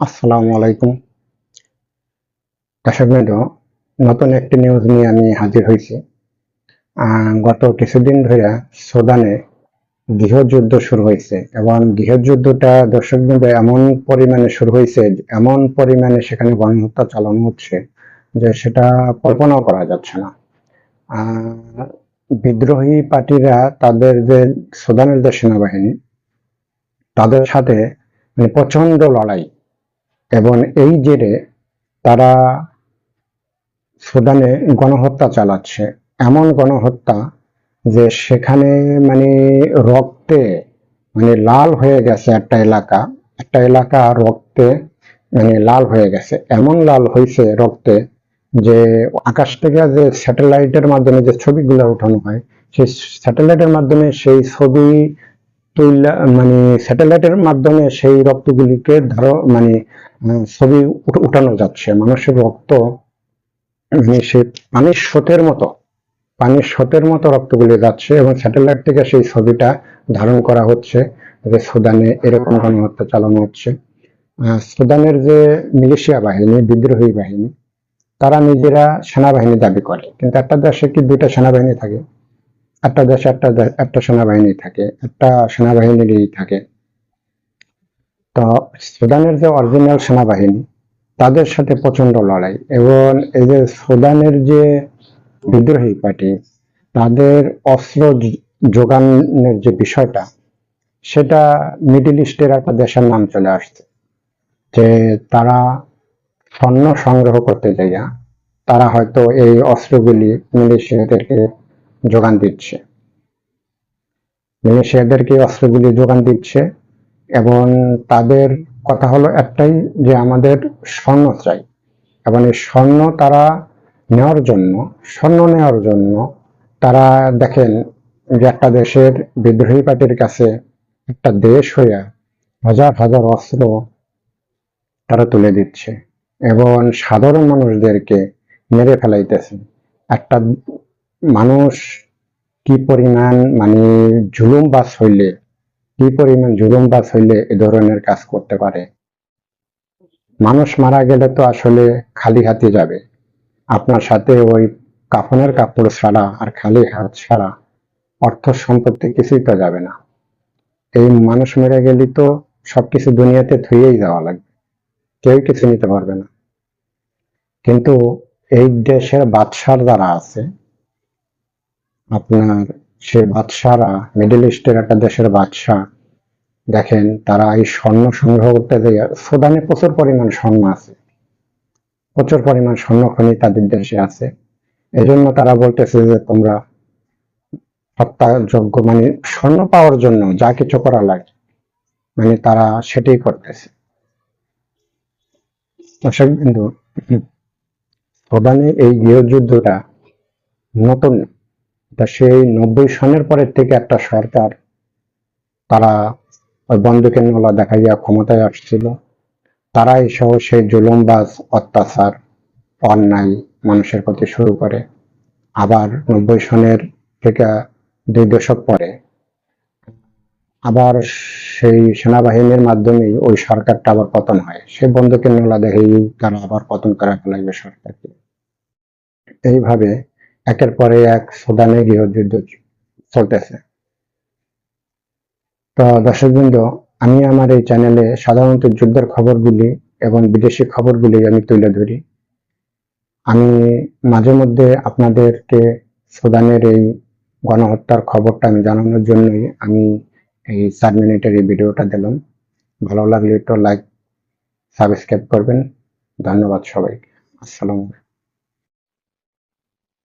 আসসালামু আলাইকুম। দর্শকবৃন্দ নতুন একটি নিউজ নিয়ে আমি হাজির হয়েছি। গত কিছুদিন ধরে সুদানে গৃহযুদ্ধ শুরু হয়েছে এবং গৃহযুদ্ধটা দর্শকবৃন্দ এমন পরিমাণে শুরু হয়েছে, এমন পরিমাণে সেখানে গণহত্যা চালানো হচ্ছে যে সেটা কল্পনাও করা যাচ্ছে না। বিদ্রোহী পার্টিরা তাদের যে সুদানের যে সেনাবাহিনী, তাদের সাথে মানে প্রচণ্ড লড়াই এবং এই জেরে তারা সুদানে গণহত্যা চালাচ্ছে। এমন গণহত্যা যে সেখানে মানে রক্তে মানে লাল হয়ে গেছে একটা এলাকা। একটা এলাকা রক্তে মানে লাল হয়ে গেছে। এমন লাল হয়েছে রক্তে যে আকাশ থেকে যে স্যাটেলাইটের মাধ্যমে যে ছবিগুলো উঠানো হয়, সেই স্যাটেলাইটের মাধ্যমে সেই ছবি মানে স্যাটেলাইটের মাধ্যমে সেই রক্তগুলিকে ধরো মানে ছবি উঠ- উঠানো যাচ্ছে। মানুষের রক্ত মানে সে পানির স্রোতের মতো, পানির স্রোতের মতো রক্তগুলি যাচ্ছে এবং স্যাটেলাইট থেকে সেই ছবিটা ধারণ করা হচ্ছে যে সুদানে এরকম গণহত্যা চালানো হচ্ছে। সুদানের যে মিলিশিয়া বাহিনী, বিদ্রোহী বাহিনী, তারা নিজেরা সেনাবাহিনী দাবি করে। কিন্তু একটা দেশে কি দুইটা সেনাবাহিনী থাকে? একটা দেশে একটা একটা সেনাবাহিনী থাকে, একটা সেনাবাহিনীরই থাকে। তো সুদানের যে অরিজিনাল সেনাবাহিনী, তাদের সাথে প্রচণ্ড লড়াই এবং এই যে সুদানের যে বিদ্রোহী পার্টি, তাদের অস্ত্র যোগানের যে বিষয়টা, সেটা মিডিল ইস্টের একটা দেশের নাম চলে আসছে। যে তারা স্বর্ণ সংগ্রহ করতে যাইয়া, তারা হয়তো এই অস্ত্রগুলি মিলিশিয়াদেরকে যোগান দিচ্ছে। মিলিশিয়াদেরকে অস্ত্রগুলি যোগান দিচ্ছে এবং তাদের কথা হলো একটাই যে আমাদের স্বর্ণ চাই এবং এই স্বর্ণ তারা নেওয়ার জন্য, স্বর্ণ নেওয়ার জন্য তারা দেখেন যে একটা দেশের বিদ্রোহী পার্টির কাছে একটা দেশ হইয়া হাজার হাজার অস্ত্র তারা তুলে দিচ্ছে এবং সাধারণ মানুষদেরকে মেরে ফেলাইতেছে। একটা মানুষ কি পরিমাণ মানে জুলুমবাজ হইলে কি পরিমাণ জুলুমবাজ হইলে এ ধরনের কাজ করতে পারে? মানুষ মারা গেলে তো আসলে খালি হাতে যাবে। আপনার সাথে ওই কাফনের কাপড় ছাড়া আর খালি হাত ছাড়া অর্থ সম্পত্তি কিছুই তো যাবে না। এই মানুষ মেরে গেলে তো সবকিছু দুনিয়াতে থুয়েই যাওয়া লাগবে। কেউ কিছু নিতে পারবে না। কিন্তু এই দেশের বাদশার যারা আছে, আপনার সে বাদশারা মিডল ইস্টের একটা দেশের বাদশা দেখেন, তারা এই স্বর্ণ সংগ্রহ করতে যায় সুদানে প্রচুর পরিমাণ স্বর্ণ আছে। প্রচুর পরিমাণ স্বর্ণ খনি তাদের দেশে আছে। এজন্য তারা বলতেছে যে, তোমরা হত্যাযোগ্য মানে স্বর্ণ পাওয়ার জন্য যা কিছু করা লাগে। মানে তারা সেটাই করতেছে। দর্শক বিন্দু, সুদানে এই গৃহযুদ্ধটা নতুন এটা সেই নব্বই সনের পরের থেকে একটা সরকার, তারা ওই বন্দুকের নলা দেখাইয়া ক্ষমতায় আসছিল। তারাই সহ সেই জুলুমবাজ অত্যাচার, অন্যায় মানুষের প্রতি শুরু করে। আবার নব্বই সনের থেকে দুই দশক পরে আবার সেই সেনাবাহিনীর মাধ্যমেই ওই সরকারটা আবার পতন হয়। সেই বন্দুকের নলা দেখেই তারা আবার পতন করা ফেলাইবে সরকারকে। এইভাবে একের পরে এক সুদানে গৃহযুদ্ধ চলতেছে। তো দর্শকবৃন্দ, আমি আমার এই চ্যানেলে সাধারণত যুদ্ধের খবরগুলি এবং বিদেশি খবরগুলি আমি তুলে ধরি। আমি মাঝে মধ্যে আপনাদেরকে সুদানের এই গণহত্যার খবরটা আমি জানানোর জন্যই আমি এই চার মিনিটের এই ভিডিওটা দিলাম। ভালো লাগলে একটু লাইক সাবস্ক্রাইব করবেন। ধন্যবাদ সবাইকে। আসসালামু আলাইকুম।